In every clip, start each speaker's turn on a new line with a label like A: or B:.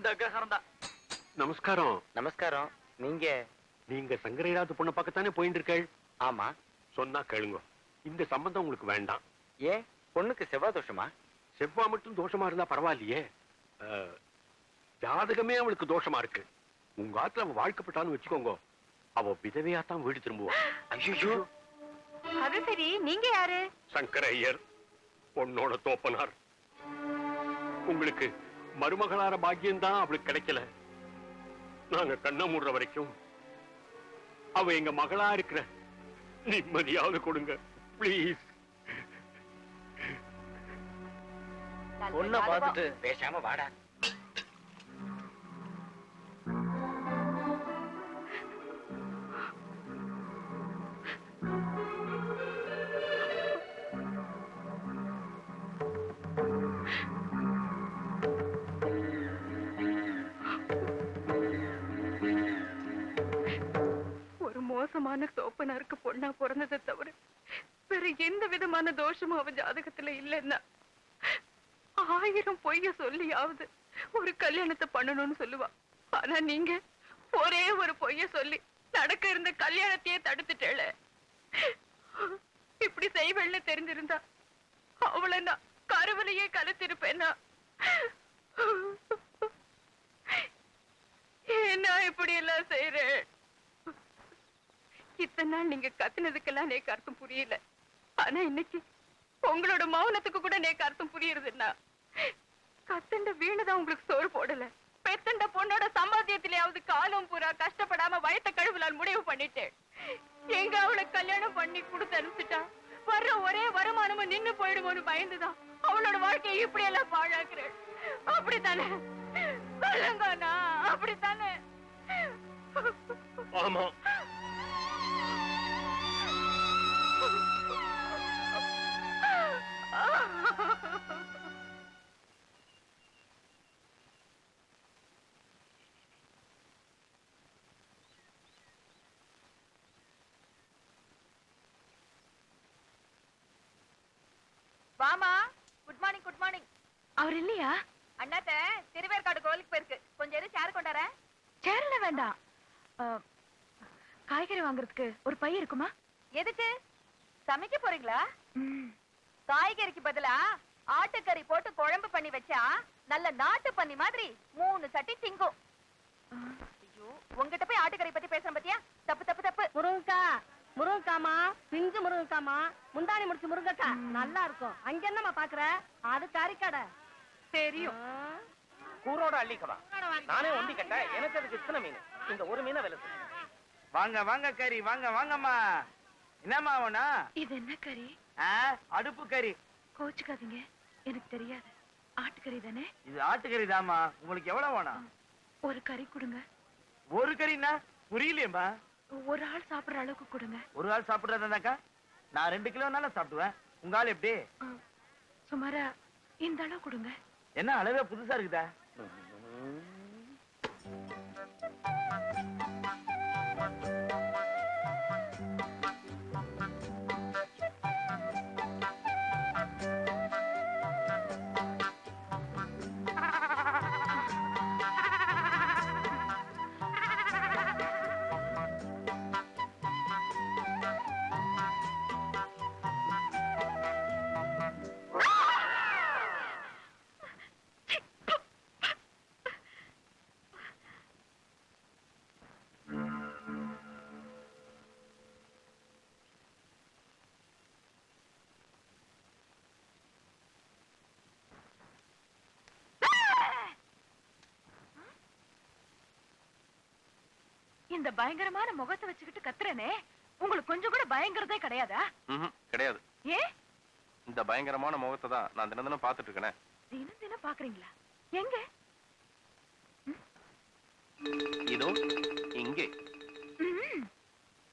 A: இந்த கிரகம் தான்.
B: நமஸ்காரம்.
C: நமஸ்காரம். நீங்க?
B: நீங்க சங்கரையாவது பொண்ணை பார்க்கத்தானே போயிட்டு இருக்கேள்
C: ஆமா.
B: சொன்னா கேளுங்க. இந்த சம்பந்தம் உங்களுக்கு வேண்டாம்.
C: ஏன் பொண்ணுக்கு செவ்வாய் தோஷமா?
B: செவ்வா மட்டும் தோஷமா இருந்தா பரவாயில்லையே. ஜாதகமே அவளுக்கு தோஷமா இருக்கு. உங்க ஆத்துல அவ வாழ்க்கப்பட்டான்னு வச்சுக்கோங்க. அவ விதவையா தான் வீடு திரும்புவா.
C: ஐயோ
D: அது சரி. நீங்க யாரு?
B: சங்கர ஐயர் பொண்ணோட தோப்பனார். உங்களுக்கு மருமகளார பாக்கியம் தான் அவளுக்கு கிடைக்கல. நாங்க கண்ண மூடுற வரைக்கும் அவ எங்க மகளா இருக்கிற நிம்மதியாவது கொடுங்க பிளீஸ்
C: பொண்ணை பாத்துட்டு பேசாம வாடா.
D: மாமனாருக்கு பொண்ணா பிறந்ததை தவிர வேற எந்த விதமான தோஷமும் அவ ஜாதகத்துல இல்லைன்னா ஆயிரம் பொய்ய சொல்லியாவது ஒரு கல்யாணத்தை பண்ணணும்னு சொல்லுவா. ஆனா நீங்க ஒரே ஒரு பொய்ய சொல்லி நடக்க இருந்த கல்யாணத்தையே தடுத்துட்டேல இப்படி செய்வெல்ல தெரிஞ்சிருந்தா அவளை நான் கருவலையே கலத்திருப்பேனா? என்ன இப்படி எல்லாம் செய்யறேன் இத்தனை நாள் நீங்க கத்துனதுக்கெல்லாம் நேக்கு அர்த்தம் புரியல. ஆனா இன்னைக்கு உங்களோட மௌனத்துக்கு கூட நேக்கு அர்த்தம் புரியுறதுன்னா கத்தண்ட வீணுதான் உங்களுக்கு சோறு போடல. பெத்தண்ட பொண்ணோட சம்பாத்தியத்திலேயாவது காலம் பூரா கஷ்டப்படாம வயத்த கழுவலால் முடிவு பண்ணிட்டேன். எங்க அவளை கல்யாணம் பண்ணி கொடுத்து அனுப்பிச்சிட்டா? வர்ற ஒரே வருமானமும் நின்னு போயிடுமோன்னு பயந்துதான் அவளோட வாழ்க்கையை இப்படி எல்லாம் பாழாக்குறேன் அப்படித்தானே? சொல்லுங்க அப்படித்தானே?
B: ஆமா.
D: வாமா குட் மார்னிங் குட் மார்னிங் அவர் இல்லையா? அண்ணாத்த திருவேற்காடு கோயிலுக்கு போயிருக்கு. கொஞ்சம் எதுவும் சேர் கொண்டார சேர்ல வேண்டாம். காய்கறி வாங்குறதுக்கு ஒரு பை இருக்குமா? எதுக்கு? சமைக்க போறீங்களா? காய்கறிக்கு பதிலா ஆட்டுக்கறி போட்டு குழம்பு பண்ணி வச்சா நல்ல நாட்டு பண்ணி மாதிரி மூணு சட்டி திங்கும் ஐயோ உங்ககிட்ட போய் ஆட்டுக்கறி பத்தி பேசுறேன் பாத்தியா தப்பு தப்பு தப்பு
E: முருங்கக்கா முருங்கக்காமா பிஞ்சு முருங்கக்காமா முந்தாணி முடிச்சு முருங்கக்கா. நல்லா இருக்கும். அங்க என்னம்மா பாக்குற? அது கறிக்கடை.
D: தெரியும்.
C: கூரோட அள்ளிக்கவா? நானே ஒண்டி கட்ட எனக்கு அதுக்கு இத்தனை மீன். இந்த ஒரு மீனை விலை. வாங்க வாங்க கறி. வாங்க வாங்கம்மா. என்னம்மா வேணா
D: இது என்ன கறி?
C: அடுப்பு கறி.
D: கோச்சுக்காதீங்க. எனக்கு தெரியாது. ஆட்டுக்கறி தானே?
C: இது ஆட்டுக்கறி தாமா உங்களுக்கு எவ்வளவு வேணும்?
D: ஒரு கறி கொடுங்க.
C: ஒரு கறின்னா புரியலையேம்மா.
D: ஒரு ஆள் சாப்பிடுற அளவுக்கு கொடுங்க.
C: ஒரு ஆள் சாப்பிடுறதாக்கா நான் ரெண்டு கிலோனால சாப்பிடுவேன். உங்க ஆள் எப்படி?
D: சுமாரா இந்த அளவு கொடுங்க.
C: என்ன அளவே புதுசா இருக்குதா?
D: இந்த பயங்கரமான முகத்தை வச்சுக்கிட்டு கத்துறனே. உங்களுக்கு கொஞ்சம் கூட பயங்கரதே கிடையாதா?
F: கிடையாது.
D: ஏ?
F: இந்த பயங்கரமான முகத்தை தான் நான் தினம் தினம் பார்த்துட்டு இருக்கேனே
D: தினம் தினம் பாக்குறீங்களா எங்க?
F: இதோ இங்கே.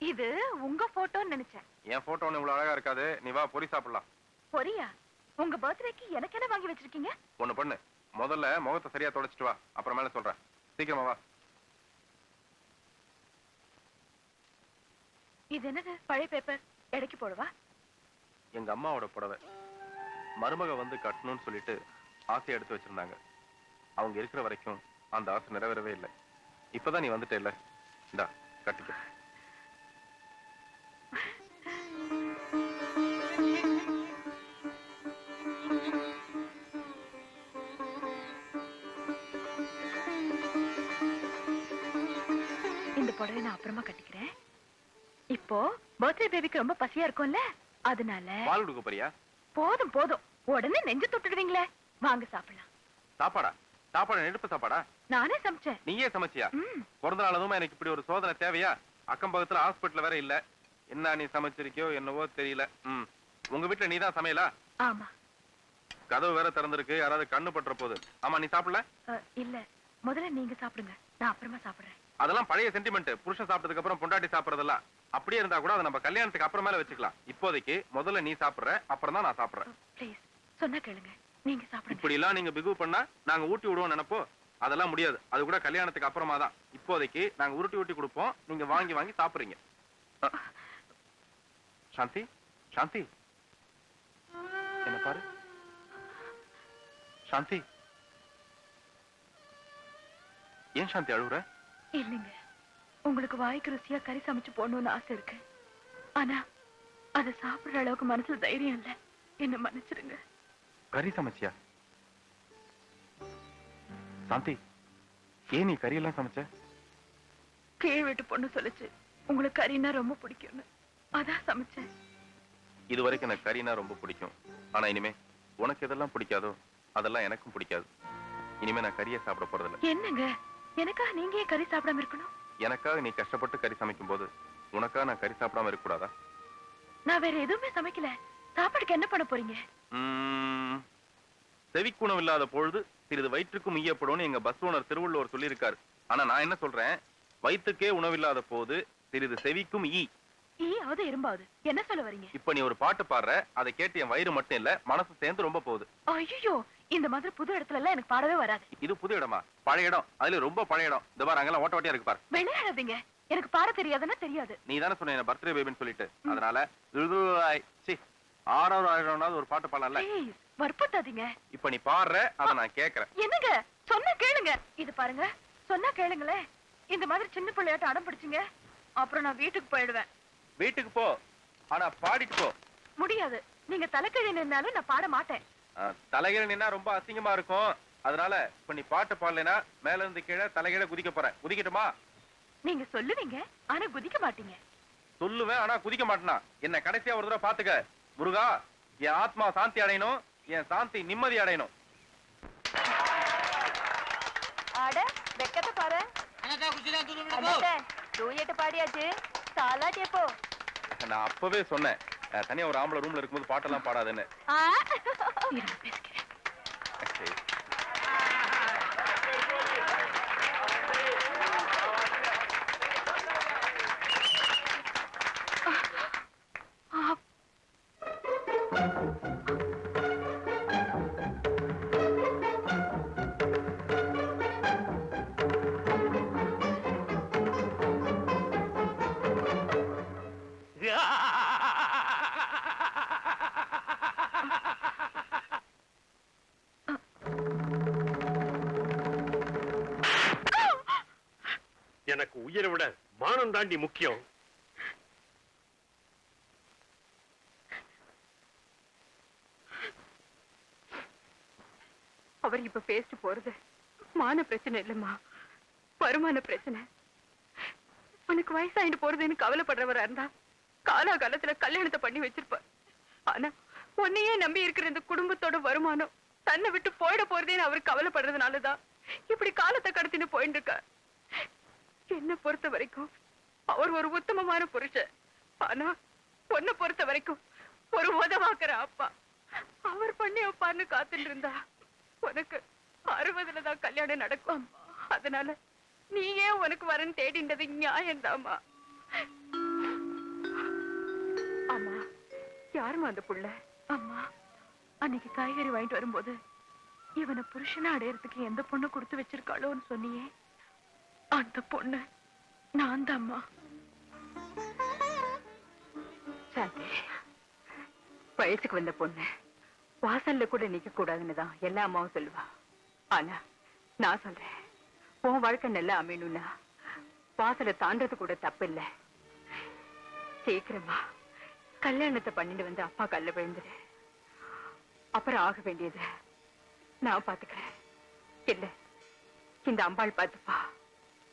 D: இது உங்க போட்டோன்னு நினைச்சேன்.
F: என் போட்டோ ஒண்ணு இவ்வளவு அழகா இருக்காது. நீ வா பொரி சாப்பிடலாம்.
D: பொரியா உங்க பர்த்டேக்கு எனக்கு என்ன வாங்கி வச்சிருக்கீங்க?
F: ஒண்ணு பண்ணு. முதல்ல முகத்தை சரியா தொடச்சிட்டு வா. அப்புறமேல சொல்றேன். சீக்கிரமா வா.
D: இது என்னது? பழைய பேப்பர் எடைக்கு போடவா?
F: எங்க அம்மாவோட புடவை. மருமக வந்து கட்டணும்னு சொல்லிட்டு ஆசை எடுத்து வச்சிருந்தாங்க. அவங்க இருக்கிற வரைக்கும் அந்த ஆசை நிறைவேறவே இல்லை. இப்பதான் நீ வந்துட்ட இல்ல இந்தா கட்டிக்க.
D: இந்த புடவை நான் அப்புறமா கட்டிக்கிறேன். இப்போ பர்த்டே பேபிக்கு ரொம்ப பசியா இருக்கும்ல? அதனால
F: பால் கொடுக்க போறியா?
D: போதும் போதும். உடனே நெஞ்சு தொட்டுடுவீங்களே. வாங்க சாப்பிடலாம்.
F: சாப்பாடா? சாப்பாடு நெருப்பு சாப்பாடா?
D: நானே சமைச்சேன்.
F: நீயே சமைச்சியா? பிறந்த நாள் அதுவும் எனக்கு இப்படி ஒரு சோதனை தேவையா? அக்கம் பக்கத்துல ஹாஸ்பிட்டல் வேற இல்ல. என்ன நீ சமைச்சிருக்கியோ என்னவோ தெரியல. ம். உங்க வீட்டுல நீ தான் சமையலா?
D: ஆமா.
F: கதவு வேற திறந்திருக்கு. யாராவது கண்ணு பட்டுற போது. ஆமா நீ சாப்பிடல?
D: இல்ல. முதல்ல நீங்க சாப்பிடுங்க. நான் அப்புறமா சாப்பிடுறேன்.
F: அதெல்லாம் பழைய சென்டிமெண்ட் புருஷன் சாப்பிட்டதுக்கு அப்புறம் பொண்டாட்டி சாப்பிடறதெல்லாம். அப்படியே இருந்தா கூட அதை நம்ம கல்யாணத்துக்கு அப்புறமேல வச்சுக்கலாம். இப்போதைக்கு முதல்ல நீ சாப்பிடுற அப்புறம் தான் நான் சாப்பிடுறேன்.
D: ப்ளீஸ் சொன்னா கேளுங்க. நீங்க சாப்பிடுங்க.
F: இப்படி எல்லாம் நீங்க பிகு பண்ணா நாங்க ஊட்டி விடுவோம் நினைப்போ அதெல்லாம் முடியாது. அது கூட கல்யாணத்துக்கு அப்புறமா தான். இப்போதைக்கு நாங்க உருட்டி ஊட்டி கொடுப்போம். நீங்க வாங்கி வாங்கி சாப்பிடுறீங்க. சாந்தி? சாந்தி? என்ன பாரு? சாந்தி? ஏன் சாந்தி அழுகுற
D: இல்லைங்க. உங்களுக்கு வாய்க்கு ருசியா கறி சமைச்சு போடணும்னு ஆசை இருக்கு. ஆனா அதை சாப்பிடுற அளவுக்கு மனசுல தைரியம் இல்ல. என்ன மன்னிச்சிடுங்க.
F: கறி சமைச்சியா? சாந்தி ஏன் நீ கறி எல்லாம் சமைச்ச?
D: கீழ் வீட்டு பொண்ணு சொல்லுச்சு உங்களுக்கு கறின்னா ரொம்ப பிடிக்கும்னு. அதான் சமைச்சேன்.
F: இது வரைக்கும் எனக்கு கறினா ரொம்ப பிடிக்கும். ஆனா இனிமே உனக்கு எதெல்லாம் பிடிக்காதோ அதெல்லாம் எனக்கும் பிடிக்காது. இனிமே நான் கறியை சாப்பிட போறதில்ல.
D: என்னங்க? எனக்காக நீங்க ஏன் கறி சாப்பிடாம இருக்கணும்?
F: எனக்காக நீ கஷ்டப்பட்டு கறி சமைக்கும் போது உனக்காக நான் கறி சாப்பிடாம இருக்க கூடாதா
D: நான் வேற எதுவுமே சமைக்கல. சாப்பாடுக்கு என்ன பண்ண போறீங்க?
F: செவிக்குணம் இல்லாத பொழுது சிறிது வயிற்றுக்கும் ஈயப்படும்னு எங்க பஸ் ஓனர் திருவள்ளுவர் சொல்லியிருக்காரு. ஆனா நான் என்ன சொல்றேன்? வயிற்றுக்கே உணவில்லாத போது சிறிது செவிக்கும் ஈ.
D: ஈயாவது இரும்பாவது என்ன சொல்ல வரீங்க?
F: இப்ப நீ ஒரு பாட்டு பாடுற அதை கேட்டு என் வயிறு மட்டும் இல்ல மனசு சேர்ந்து ரொம்ப போகுது.
D: ஐயோ இந்த மாதிரி புது இடத்துல எல்லாம் எனக்கு பாடவே வராது.
F: இது புது இடமா? பழைய இடம். அதுல ரொம்ப பழைய இடம். இந்த பாரு அங்கெல்லாம் ஓட்ட ஓட்டியா இருக்கு பாரு.
D: விளையாடாதீங்க எனக்கு பாட தெரியாதுன்னா தெரியாது.
F: நீ தானே சொன்ன பர்த்டே பேபின்னு சொல்லிட்டு. அதனால சீ, ஆறாவது ஆயிரம்னாவது ஒரு பாட்டு பாடலாம்ல.
D: வற்புறுத்தாதீங்க.
F: இப்ப நீ பாடுற அதை நான் கேக்குறேன்.
D: என்னங்க? சொன்னா கேளுங்க. இது பாருங்க. சொன்னா கேளுங்களேன் இந்த மாதிரி சின்ன பிள்ளையாட்ட அடம் பிடிச்சிங்க. அப்புறம் நான் வீட்டுக்கு போயிடுவேன்.
F: வீட்டுக்கு போ. ஆனா பாடிட்டு போ.
D: முடியாது. நீங்க தலைக்கழி நின்னாலும் நான் பாட மாட்டேன்.
F: தலைகீழ நின்னா ரொம்ப அசிங்கமா இருக்கும். அதனால இப்ப நீ பாட்டு பாடலைன்னா மேல இருந்து கீழே தலைகீழ குதிக்க போறேன். குதிக்கட்டுமா?
D: நீங்க சொல்லுவீங்க ஆனா குதிக்க மாட்டீங்க.
F: சொல்லுவேன் ஆனா குதிக்க மாட்டேனா? என்ன கடைசியா ஒரு தடவை பாத்துக்க. முருகா என் ஆத்மா சாந்தி அடையணும் என் சாந்தி நிம்மதி அடையணும்.
D: ஆட வெக்கத்தை பாரு. டூயட்டு பாடியாச்சு. சாலாட்டியே போ
F: நான் அப்பவே சொன்னேன் தனியா ஒரு ஆம்பளை ரூம்ல இருக்கும்போது பாட்டெல்லாம் பாடாதுன்னு.
D: tape.
F: Uh,
B: uh. உயிரை விட மானம் தாண்டி முக்கியம்.
D: அவர் இப்ப பேசிட்டு போறது மான பிரச்சனை இல்லம்மா. வருமான பிரச்சனை. உனக்கு வயசாயிட்டு போறதுன்னு கவலைப்படுறவரா இருந்தா காலா காலத்துல கல்யாணத்தை பண்ணி வச்சிருப்பார். ஆனா உன்னையே நம்பி இருக்கிற இந்த குடும்பத்தோட வருமானம் தன்னை விட்டு போயிட போறதேன்னு அவர் கவலைப்படுறதுனாலதான் இப்படி காலத்தை கடத்தின்னு போயிட்டு இருக்க என்ன பொறுத்த வரைக்கும் அவர் ஒரு உத்தமமான புருஷன். ஆனா பொண்ணை பொறுத்த வரைக்கும் ஒரு உதவாக்குற அப்பா. அவர் பண்ணி அப்பான்னு காத்துட்டு இருந்தா உனக்கு அறுபதுல தான் கல்யாணம் நடக்கும். அதனால நீயே உனக்கு வரன் தேடின்றது நியாயம்தாமா அம்மா யாருமா அந்த புள்ள? அம்மா அன்னைக்கு காய்கறி வாங்கிட்டு வரும்போது இவனை புருஷனா அடையறதுக்கு எந்த பொண்ணு கொடுத்து வச்சிருக்காளோன்னு சொன்னியே. அந்த பொண்ணு. நான் தாம்மா சாந்தி வயசுக்கு வந்த பொண்ணு. வாசல்ல கூட நிக்க கூடாதுன்னு தான் எல்லா அம்மாவும் சொல்லுவா. ஆனா நான் சொல்றேன் உன் வாழ்க்கை நல்லா அமையணும்னா வாசலை தாண்டது கூட தப்பு இல்ல சீக்கிரமா கல்யாணத்தை பண்ணிட்டு வந்து அப்பா கல்ல விழுந்துரு. அப்புறம் ஆக வேண்டியது நான் பாத்துக்கிறேன். இல்ல இந்த அம்பாள் பாத்துப்பா.